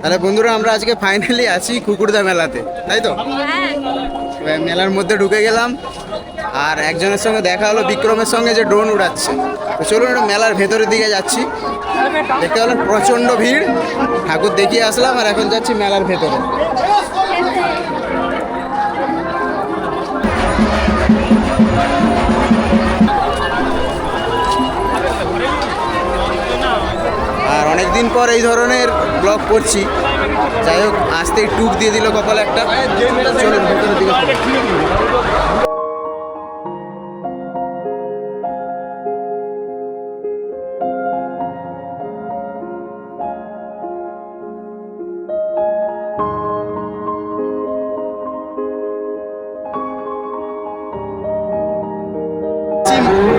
তাহলে বন্ধুরা আমরা আজকে ফাইনালি আছি কুকুরদা মেলাতে তাই তো? হ্যাঁ। মেলার মধ্যে ঢুকে গেলাম আর একজনের সঙ্গে দেখা হলো বিক্রমের সঙ্গে যে ড্রোন উড়াচ্ছে। তো চলুন একটু মেলার ভেতরের দিকে যাচ্ছি। দেখতে পেলাম প্রচণ্ড ভিড়। ঠাকুর দেখিয়ে আসলাম আর এখন যাচ্ছি মেলার ভেতরে। দিন পর এই ধরনের ব্লগ করছি। যাই হোক আসতেই টুক দিয়ে দিল কপাল একটা।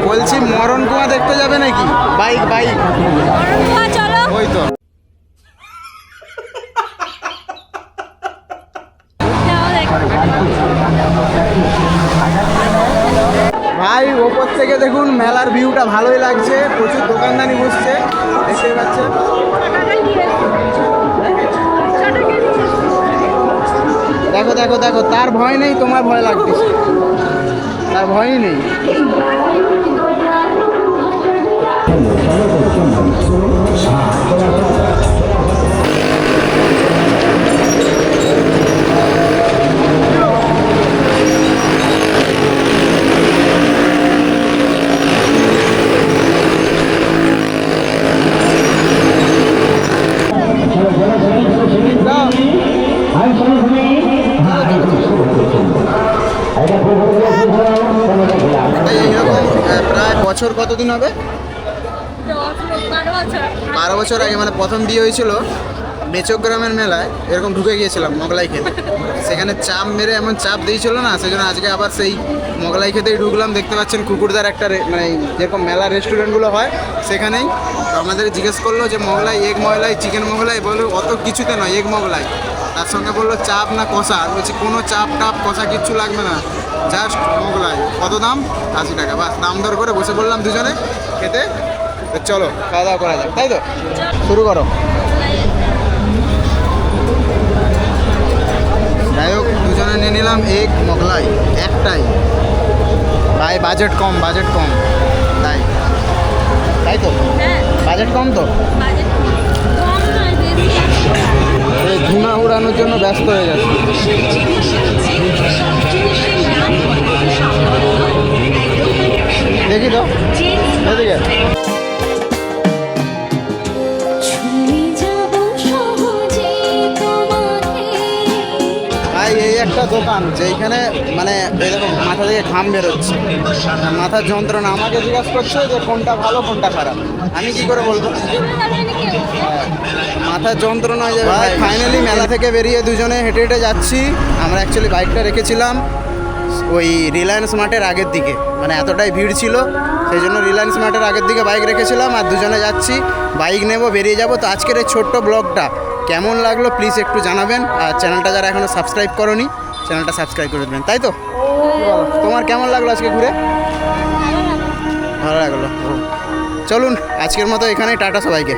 বলছি, মরণ কুয়া দেখতে যাবে নাকি? বাইক বাইক বাবা, চলো ওই তো যাও দেখ ভাই, ওপর থেকে দেখুন, মেলার ভিউটা ভালোই লাগছে। প্রচুর দোকানদানি বসছে। দেখতে পাচ্ছেন? দেখো দেখো দেখো, তার ভয় নেই, তোমার ভয় লাগতেছে তার ভয়ই নেই। প্রায় বছর কতদিন হবে? বারো বছর। বারো বছর আগে মানে প্রথম বিয়ে হয়েছিল। বেচক গ্রামের মেলায় এরকম ঢুকে গিয়েছিলাম মোগলাই খেতে। সেখানে চাপ মেরে এমন চাপ দিয়েছিল না সেই জন্য আজকে আবার সেই মোগলাই খেতেই ঢুকলাম। দেখতে পাচ্ছেন কুকুরদার একটা মানে যেরকম মেলা রেস্টুরেন্টগুলো হয়, সেখানেই আমাদের জিজ্ঞেস করল যে, মোগলাই, এগ মোগলাই, চিকেন মোগলাই? বলে অত কিছুতে নয়, এগ মোগলাই। তার সঙ্গে বলল, চাপ না কষা। আমি বলছি, কোনো চাপ টাপ কষা কিচ্ছু লাগবে না, জাস্ট মোগলাই। কত দাম? আশি টাকা। বাস, দাম দর করে বসে পড়লাম দুজনে খেতে। চলো, খাওয়া দাওয়া করা যাক, তাই তো? শুরু করো। দুজনে এক মোগলাই একটাই। ভাই বাজেট কম বাজেট কম। তাই। তাই তো? হ্যাঁ। বাজেট কম তো? বাজেট কম। এই ধুনা উড়ানোর জন্য ব্যস্ত হয়ে যাচ্ছে দেখি তো। এদিকে একটা দোকান যেখানে মানে এরকম মাথা থেকে ঘাম বেরোচ্ছে। মাথার যন্ত্রণা আমাকে জিজ্ঞাসা করছে যে কোনটা ভালো কোনটা খারাপ। আমি কি করে বলব? হ্যাঁ, মাথার যন্ত্রণা যে ভাই ফাইনালি মেলা থেকে বেরিয়ে দুজনে হেঁটে হেঁটে যাচ্ছি। আমরা অ্যাকচুয়ালি বাইকটা রেখেছিলাম ওই রিলায়েন্স মার্টের আগের দিকে। মানে এতটাই ভিড় ছিল সেই জন্য রিলায়েন্স মার্টের আগের দিকে বাইক রেখেছিলাম আর দুজনে যাচ্ছি। বাইক নেব বেরিয়ে যাব। তো আজকের এই ছোট্ট ব্লগটা কেমন লাগল প্লিজ একটু জানাবেন। আর চ্যানেলটা যারা এখনও সাবস্ক্রাইব করনি চ্যানেলটা সাবস্ক্রাইব করে দেবেন, তাই তো? তোমার কেমন লাগল আজকে ঘুরে? ভালো লাগল। চলুন, আজকের মতো এখানেই, টাটা সবাইকে।